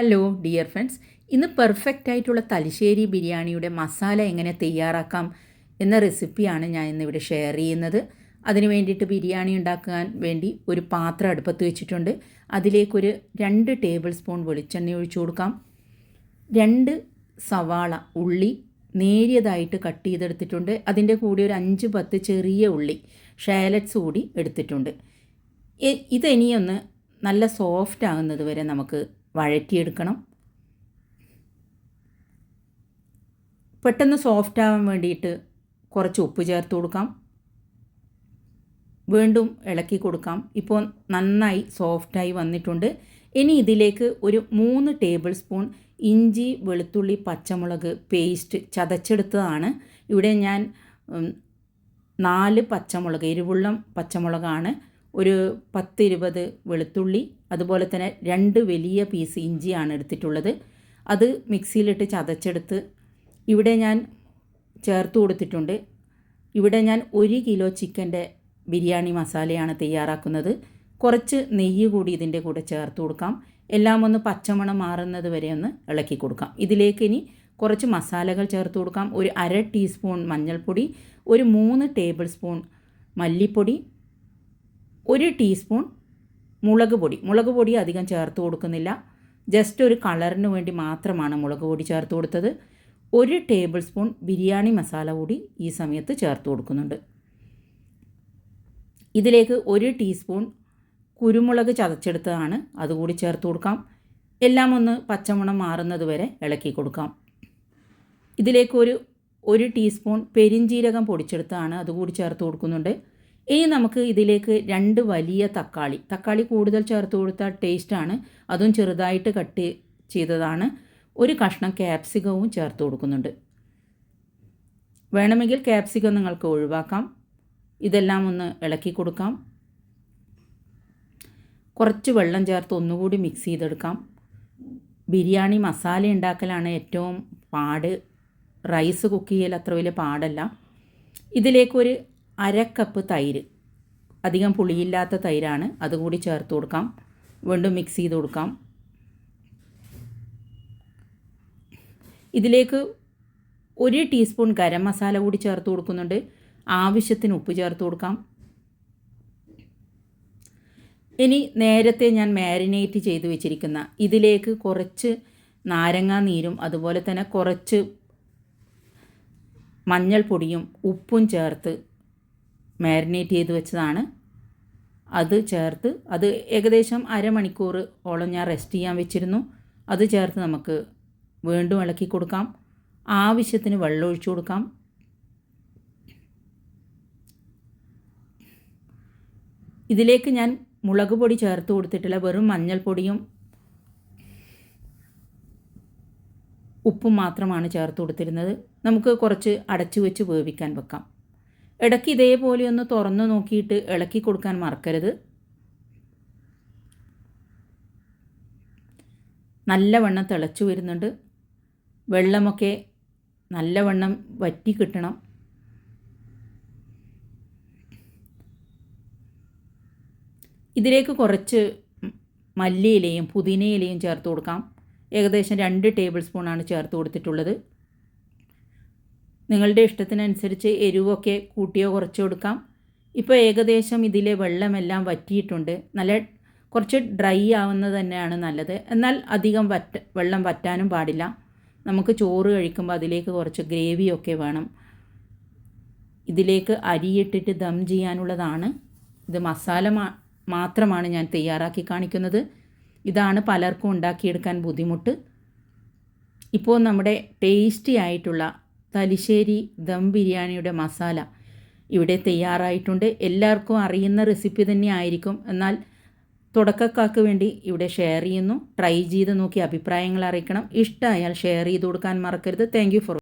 Hello dear friends ഇന്ന് perfect ആയിട്ടുള്ള തലശ്ശേരി ബിരിയാണിയുടെ മസാല എങ്ങനെ തയ്യാറാക്കാം എന്ന റെസിപ്പിയാണ് ഞാൻ ഇന്നിവിടെ ഷെയർ ചെയ്യുന്നത്. അതിന് വേണ്ടിയിട്ട് ബിരിയാണി ഉണ്ടാക്കാൻ വേണ്ടി ഒരു പാത്രം അടുപ്പത്ത് വെച്ചിട്ടുണ്ട്. അതിലേക്കൊരു രണ്ട് ടേബിൾ സ്പൂൺ വെളിച്ചെണ്ണ ഒഴിച്ചു കൊടുക്കാം. രണ്ട് സവാള ഉള്ളി നേരിയതായിട്ട് കട്ട് ചെയ്തെടുത്തിട്ടുണ്ട്. അതിന്റെ കൂടെ ഒരു അഞ്ച് പത്ത് ചെറിയ ഉള്ളി ഷാലറ്റ്സ് കൂടി എടുത്തിട്ടുണ്ട്. ഇതെനിയൊന്ന് നല്ല സോഫ്റ്റ് ആകുന്നത് വരെ നമുക്ക് വഴറ്റിയെടുക്കണം. പെട്ടെന്ന് സോഫ്റ്റ് ആവാൻ വേണ്ടിയിട്ട് കുറച്ച് ഉപ്പ് ചേർത്ത് കൊടുക്കാം. വീണ്ടും ഇളക്കി കൊടുക്കാം. ഇപ്പോൾ നന്നായി സോഫ്റ്റായി വന്നിട്ടുണ്ട്. ഇനി ഇതിലേക്ക് ഒരു മൂന്ന് ടേബിൾ സ്പൂൺ ഇഞ്ചി വെളുത്തുള്ളി പച്ചമുളക് പേസ്റ്റ് ചതച്ചെടുത്തതാണ്. ഇവിടെ ഞാൻ നാല് പച്ചമുളക് എരിവുള്ളം പച്ചമുളകാണ്. ഒരു പത്തിരുപത് വെളുത്തുള്ളി അതുപോലെ തന്നെ രണ്ട് വലിയ പീസ് ഇഞ്ചിയാണ് എടുത്തിട്ടുള്ളത്. അത് മിക്സിയിലിട്ട് ചതച്ചെടുത്ത് ഇവിടെ ഞാൻ ചേർത്ത് കൊടുത്തിട്ടുണ്ട്. ഇവിടെ ഞാൻ ഒരു കിലോ ചിക്കന്റെ ബിരിയാണി മസാലയാണ് തയ്യാറാക്കുന്നത്. കുറച്ച് നെയ്യ് കൂടി ഇതിന്റെ കൂടെ ചേർത്ത് കൊടുക്കാം. എല്ലാം ഒന്ന് പച്ചമണം മാറുന്നത് വരെ ഒന്ന് ഇളക്കി കൊടുക്കാം. ഇതിലേക്ക് ഇനി കുറച്ച് മസാലകൾ ചേർത്ത് കൊടുക്കാം. ഒരു അര ടീസ്പൂൺ മഞ്ഞൾപ്പൊടി ഒരു മൂന്ന് ടേബിൾ സ്പൂൺ മല്ലിപ്പൊടി ഒരു ടീസ്പൂൺ മുളക് പൊടി. മുളക് പൊടി അധികം ചേർത്ത് കൊടുക്കുന്നില്ല. ജസ്റ്റ് ഒരു കളറിന് വേണ്ടി മാത്രമാണ് മുളക് പൊടി ചേർത്ത് കൊടുത്തത്. ഒരു ടേബിൾ സ്പൂൺ ബിരിയാണി മസാല കൂടി ഈ സമയത്ത് ചേർത്ത് കൊടുക്കുന്നുണ്ട്. ഇതിലേക്ക് ഒരു ടീസ്പൂൺ കുരുമുളക് ചതച്ചെടുത്തതാണ്. അതുകൂടി ചേർത്ത് കൊടുക്കാം. എല്ലാം ഒന്ന് പച്ചമുണം മാറുന്നത് വരെ ഇളക്കി കൊടുക്കാം. ഇതിലേക്ക് ഒരു ഒരു ടീസ്പൂൺ പെരിഞ്ജീരകം പൊടിച്ചെടുത്താണ് അതുകൂടി ചേർത്ത് കൊടുക്കുന്നുണ്ട്. ഇനി നമുക്ക് ഇതിലേക്ക് രണ്ട് വലിയ തക്കാളി. തക്കാളി കൂടുതൽ ചേർത്ത് കൊടുത്താൽ ടേസ്റ്റാണ് അതും ചെറുതായിട്ട് കട്ട് ചെയ്തതാണ്. ഒരു കഷ്ണം ക്യാപ്സികവും ചേർത്ത് കൊടുക്കുന്നുണ്ട്. വേണമെങ്കിൽ ക്യാപ്സിക്കം നിങ്ങൾക്ക് ഒഴിവാക്കാം. ഇതെല്ലാം ഒന്ന് ഇളക്കി കൊടുക്കാം. കുറച്ച് വെള്ളം ചേർത്ത് ഒന്നുകൂടി മിക്സ് ചെയ്തെടുക്കാം. ബിരിയാണി മസാല ഉണ്ടാക്കലാണ് ഏറ്റവും പാട്. റൈസ് കുക്ക് ചെയ്യൽ അത്ര വലിയ പാടല്ല. ഇതിലേക്കൊരു അരക്കപ്പ് തൈര്. അധികം പുളിയില്ലാത്ത തൈരാണ്. അതുകൂടി ചേർത്ത് കൊടുക്കാം. വീണ്ടും മിക്സ് ചെയ്ത് കൊടുക്കാം. ഇതിലേക്ക് ഒരു ടീസ്പൂൺ ഗരം മസാല കൂടി ചേർത്ത് കൊടുക്കുന്നുണ്ട്. ആവശ്യത്തിന് ഉപ്പ് ചേർത്ത് കൊടുക്കാം. ഇനി നേരത്തെ ഞാൻ മാരിനേറ്റ് ചെയ്ത് വെച്ചിരിക്കുന്ന ഇതിലേക്ക് കുറച്ച് നാരങ്ങാ നീരും അതുപോലെ തന്നെ കുറച്ച് മഞ്ഞൾപ്പൊടിയും ഉപ്പും ചേർത്ത് മാരിനേറ്റ് ചെയ്ത് വെച്ചതാണ്. അത് ചേർത്ത് അത് ഏകദേശം അരമണിക്കൂർ ഓളം ഞാൻ റെസ്റ്റ് ചെയ്യാൻ വെച്ചിരുന്നു. അത് ചേർത്ത് നമുക്ക് വീണ്ടും ഇളക്കി കൊടുക്കാം. ആവശ്യത്തിന് വെള്ളം ഒഴിച്ചു കൊടുക്കാം. ഇതിലേക്ക് ഞാൻ മുളക് പൊടി ചേർത്ത് കൊടുത്തിട്ടില്ല. വെറും മഞ്ഞൾപ്പൊടിയും ഉപ്പും മാത്രമാണ് ചേർത്ത് കൊടുത്തിരുന്നത്. നമുക്ക് കുറച്ച് അടച്ചു വെച്ച് വേവിക്കാൻ വെക്കാം. ഇടയ്ക്ക് ഇതേപോലെ ഒന്ന് തുറന്നു നോക്കിയിട്ട് ഇളക്കി കൊടുക്കാൻ മറക്കരുത്. നല്ലവണ്ണം തിളച്ചു വരുന്നുണ്ട്. വെള്ളമൊക്കെ നല്ലവണ്ണം വറ്റി കിട്ടണം. ഇതിലേക്ക് കുറച്ച് മല്ലിയിലയും പുതിനയിലയും ചേർത്ത് കൊടുക്കാം. ഏകദേശം രണ്ട് ടേബിൾ സ്പൂണാണ് ചേർത്ത് കൊടുത്തിട്ടുള്ളത്. നിങ്ങളുടെ ഇഷ്ടത്തിനനുസരിച്ച് എരിവൊക്കെ കൂട്ടിയോ കുറച്ചോ കൊടുക്കാം ഇപ്പോൾ ഏകദേശം ഇതിലെ വെള്ളമെല്ലാം വറ്റിയിട്ടുണ്ട്. നല്ല കുറച്ച് ഡ്രൈ ആവുന്നത് തന്നെയാണ് നല്ലത്. എന്നാൽ അധികം വറ്റ വെള്ളം വറ്റാനും പാടില്ല. നമുക്ക് ചോറ് കഴിക്കുമ്പോൾ അതിലേക്ക് കുറച്ച് ഗ്രേവിയൊക്കെ വേണം. ഇതിലേക്ക് അരിയിട്ടിട്ട് ദം ചെയ്യാനുള്ളതാണ്. ഇത് മസാല മാത്രമാണ് ഞാൻ തയ്യാറാക്കി കാണിക്കുന്നത്. ഇതാണ് പലർക്കും ഉണ്ടാക്കിയെടുക്കാൻ ബുദ്ധിമുട്ട്. ഇപ്പോൾ നമ്മുടെ ടേസ്റ്റി ആയിട്ടുള്ള തലിശ്ശേരി ദം ബിരിയാണിയുടെ മസാല. ഇവിടെ തയ്യാറായിട്ടുണ്ട്. എല്ലാവർക്കും അറിയുന്ന റെസിപ്പി തന്നെ ആയിരിക്കും എന്നാൽ തുടക്കക്കാർക്ക് വേണ്ടി ഇവിടെ ഷെയർ ചെയ്യുന്നു. ട്രൈ ചെയ്ത് നോക്കി അഭിപ്രായങ്ങൾ അറിയിക്കണം. ഇഷ്ടമായാൽ ഷെയർ ചെയ്ത് കൊടുക്കാൻ മറക്കരുത്. Thank for